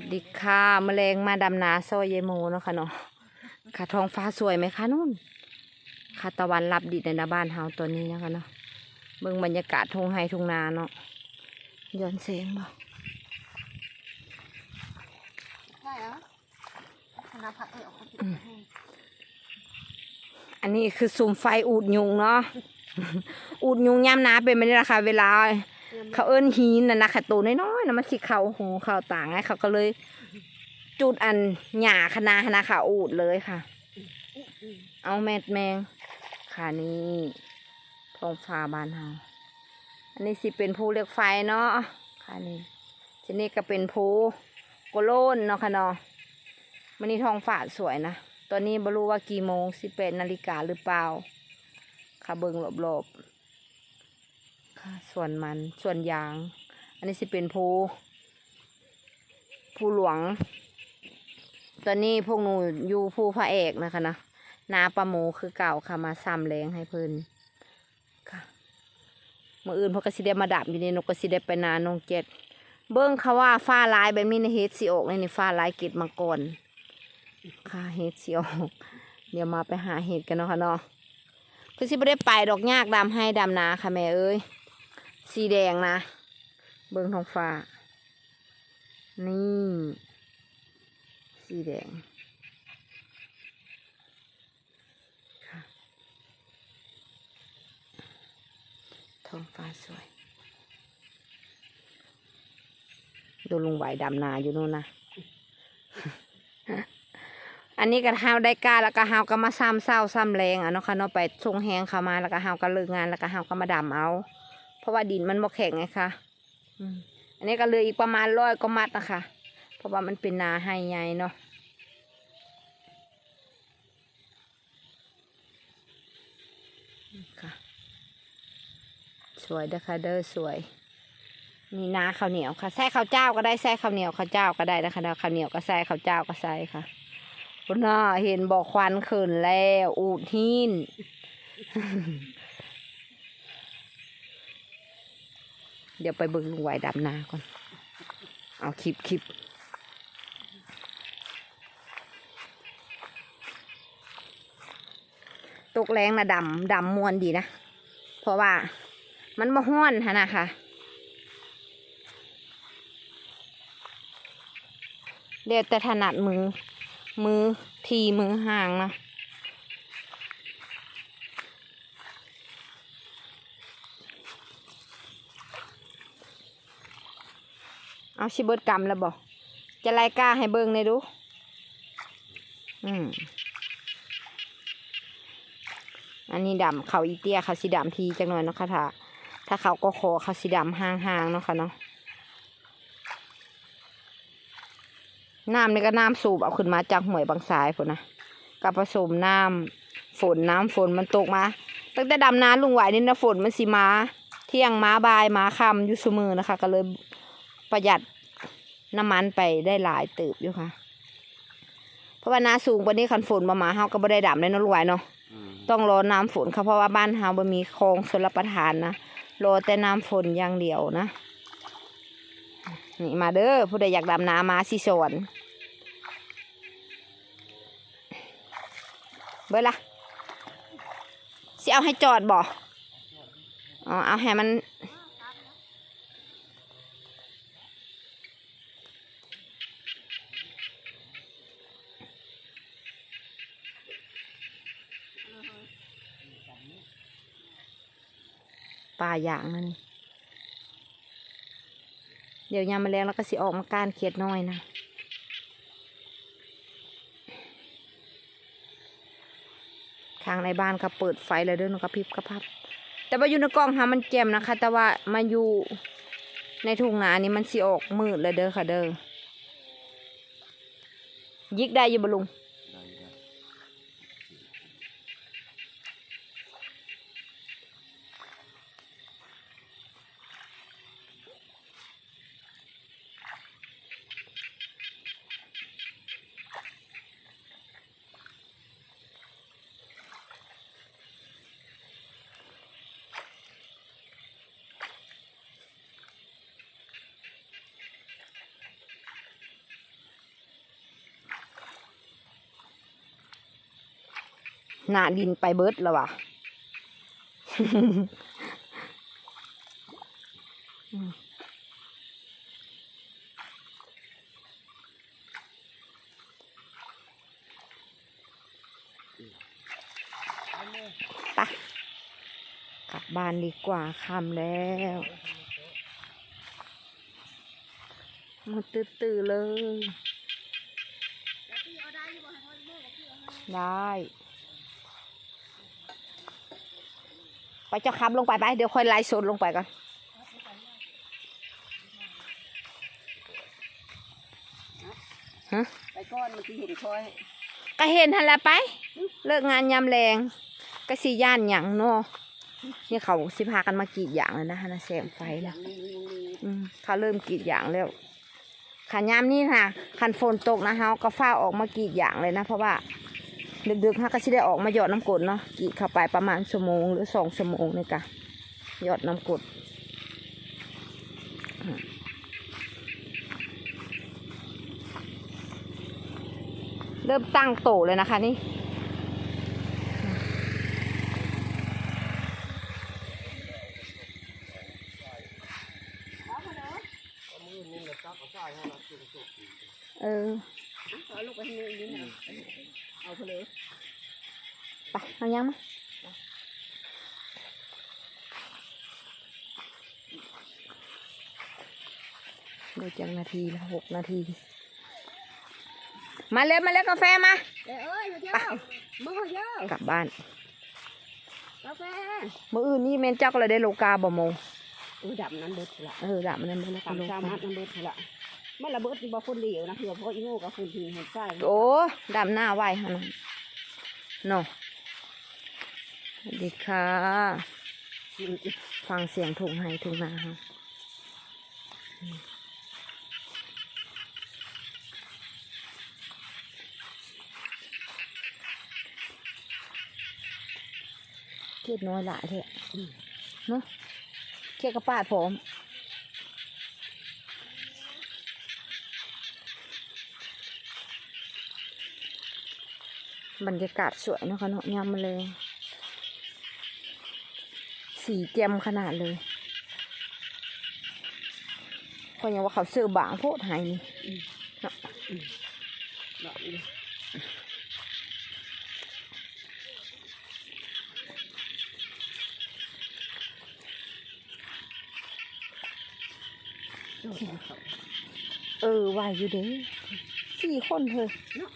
วัสดีค่ะแมลงมาดำนาซอยยายโมเนาะค่ะเนาะค่ะท้องฟ้าสวยไหมคะนู่นค่ะตะวันรับดิดในหน้าบ้านเฮาตัวนี้นะคะเนาะเบิ่งบรรยากาศทุ่งไฮทุ่งนาเนาะย้อนเสียงบ่ได้แล้วคณะพักเออออกมาติดให้อันนี้คือซุ่มไฟอูดยุงเนาะอูดยุงย่ำนาเป็นไม่ได้ราคาเวลา เขาเอิ้นฮีนน่ะนะค่ะตัวน้อยๆนะมันสิเขาหูเขาต่างไงเขาก็เลย จุดอันหญ้าคณะคณะค่ะอูดเลยค่ะ เอาแมดแมงค่ะนี่ทองฟ้าบานเฮาอันนี้สิเป็นภูเล็กไฟเนาะค่ะนี่ทีนี้ก็เป็นภูโกโลนเนาะค่ะเนาะมันนี่ทองฟ้าสวยนะตอนนี้บรู้ว่ากี่โมงสิบแปดนาฬิกาหรือเปล่าค่ะเบิ่งรอบๆ ส่วนมันส่วนยาง อันนี้สิเป็นภูภูหลวง ตอนนี้พวกหนูอยู่ภูพระเอกนะคะนะนาปลาหมูคือเก่าค่ะมาซ้ำแรงให้เพิ่นค่ะมื่ออื่นพวกกระสิได้มาดับอยู่นี่นกกระสิได้ไปนานงเจ็ด เบิ้งเขาว่าฟ้าลายแบบนี้ในเฮ็ดสิออกเลยนี่ฟ้าลายเกตมังกรค่ะเฮ็ดสิออกเดี๋ยวมาไปหาเห็ดกันเนาะค่ะเนาะคือสิไม่ได้ไปดอกยากดำให้ดำนาค่ะแม่เอ้ย สีแดงนะ เบิ้งท้องฟ้า นี่ สีแดงท้องฟ้าสวย ดูลุงไหวดำนาอยู่นู่นนะ อันนี้ก็ห้าวได้กาแล้วก็ห้าวก็มาซ้ำเศร้าซ้ำแรงอะเนาะค่ะเนาะไปชงแหงเข้ามาแล้วก็ห้าวก็เลิกงานแล้วก็ห้าวก็มาดำเอา ราะว่าดินมันบ่แข็งไงคะอืมอันนี้ก็เหลยอีกประมาณร้อยก็มัดนะคะ เพราะว่ามันเป็นนาให้ใหญ่เนาะค่ะสวยเด้อค่ะเด้อสวยมีนาข้าวเหนียวค่ะใส่ข้าวเจ้าก็ได้ใส่ข้าวเหนียวข้าวเจ้าก็ได้นะคะเด้อข้าวเหนียวก็ใส่ข้าวเจ้าก็ใส่ค่ะคุณน่าเห็นบอกควันขึ้นแล้ว อูดหิน เดี๋ยวไปเบิ่งลุงไหวดำนาก่อน เอาคลิปคลิปตกแรงนะดำดำมวนดีนะ เพราะว่ามันมาห้อนฮะนะคะเดี๋ยวแต่ถนัดมือ มือทีมือห่างนะ เอาชิเบิดกรรมแล้วบอกจะไล่กล้าให้เบิ่งในอยดู อืม อันนี้ดำเขาอีเตี้ยเขาสีดำทีจังหน่อยเนาะค่ะถ้าถ้าเขาก็คอเขาสีดำห่างๆเนาะค่ะเนาะน้ำนี่ก็น้ำสูบเอาขึ้นมาจากห้วยบางสายฝนนะกับผสมน้ำฝนน้ำฝนมันตกมา ตั้งแต่ดำน้ำลุงไหวนี่นะฝนมันสีมา เที่ยงมาบายมาคำอยู่สมือนะคะ ก็เลย ประหยัดน้ำมันไปได้หลายเติบอยู่ค่ะ เพราะว่าน้าสูงกว่านี้คันฝนมามาเฮาก็บ่ได้ดำเลยเนาะลุงไหวเนาะต้องรอน้ำฝนค่ะเพราะว่าบ้านเฮาบ่มีคลองชลประทานนะรอแต่น้ำฝนอย่างเดียวนะนี่มาเด้อผู้ใดอยากดำน้ำมาสิสวนเบิดละสิเอาให้จอดบ่อ๋อเอาให้มัน ป่าอย่างนั่นนี่เดี๋ยวยามมาแรงแล้วก็สิออกมาก้านเขียดน้อยนะทางในบ้านก็เปิดไฟเลยเด้อหนูกระพริบกระพับ แต่ว่าอยู่ในกล้องหามันแจ่มนะคะ แต่ว่ามาอยู่ในทุ่งนานี่มันสิออกมืดเลยเด้อค่ะเด้อยิกได้อยู่บลุง หน้าดินไปเบิดแล้ววะอืมไปกลับบ้านดีกว่าค่ำแล้วมาตื่นๆเลย ได้ ไปเจ้าครับลงไปไป เดี๋ยวค่อยไล่สดลงไปก่อนไปก้อนเมื่อกี้เห็นคอยก็เห็นทันละไป เลิกงานยามแรงก็สิย่านหยังเนาะนี่เขาสิพากันมากรีดยางแล้วนะฮะนะแสงไฟอแล้ย่าวงนี้ยังมีอืมเขาเริ่มกรีดยางแล้วขันยามนี่ค่ะขันฝนตกนะเฮาก็ฟ้าออกมากรีดยางเลยนะ เพราะว่า ดึกๆฮะก็สิได้ออกมาหยอดน้ำกรดเนาะกี่เข้าไปประมาณชั่วโมงหรือสองชั่วโมงนี่กะหยอดน้ำกรดเริ่มตั้งโตเลยนะคะนี่ เออ เอาลูกไปให้มือนี่นะ เอาไปเลยไปเอายังมาเดี๋ยวจังนาทีละหกนาที มาเร็วมาเร็วกาแฟมาเอ้ยเอ้ยเจ้ามือเจ้ากลับบ้าน กาแฟมื่ออื่นนี่แม่นเจ้าก็เลยได้โลกาบ่โมงเออดับนั้นเบิดละเออดับมันนั้นไปแล้วก็ตามโลชาวกามัดนั้นเบิดละ มันระเบิดบ่คนเดียวนะเผื่อพ่ออีโง่กับคนที่เห็นใช่โอ้ดับหน้าไหวฮะน้องเนาะสวัสดีค่ะ ฟังเสียงถุงไห้ถุงนาค่ะเกียดน้อยหลายเถอะเนาะเกียดกระปาดผม บรรยากาศสวยนะคะเนาะยามมาเลยสีเจียมขนาดเลยเพราะยังว่าเขาซื้อบางโพดใหายนี่เนาะดอกนี้เออว่าอยู่เด้สี่คนเธอเนาะ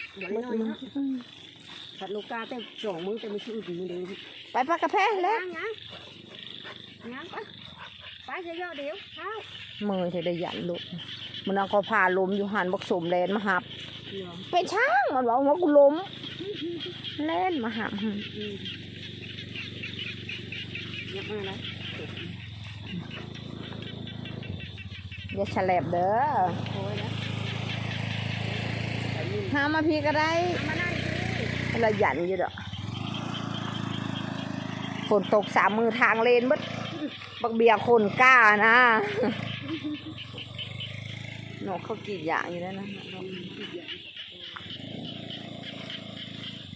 ผัดลูกกาแต่สองมือแต่ไม่ชื่อดีเลยไปปากกาแฟแล้วยังยังไปไปเยอะๆเดี๋ยวเช้าเมยเธอได้ยันลุกมันเอาก็พาลมอยู่หันบักสมแลนมาหับเดี๋ยวเป็นช่างมันบอกว่ากูล้มเล่นมาหับอืมยังไงนะอย่าฉลบเด้อโอ้ยนะหามาพี่ก็ได้ เอามานั่งสิเราหยันอยู่ดอกฝนตกสามมือทางเลนมดบักเบียคนกล้านะนกเขากรีดยางอยู่แล้วนะ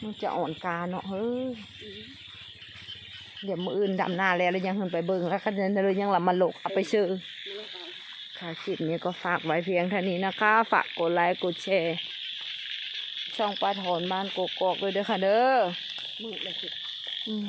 มันจะอ่อนกาเนาะเฮ้ยเดี๋ยวมืออื่นดำหน้าแล้วแล้วยังขึ้นไปเบิ่งแล้วก็เดินเลยยังหลับมาหลกเอาไปซื้อค่ะคลิปนี้ก็ฝากไว้เพียงเท่านี้นะคะ ฝากกดไลค์กดแชร์ ช่องปลาถอนบ้านกกอกด้วยเด้อค่ะเด้อมืดเลยสิอืม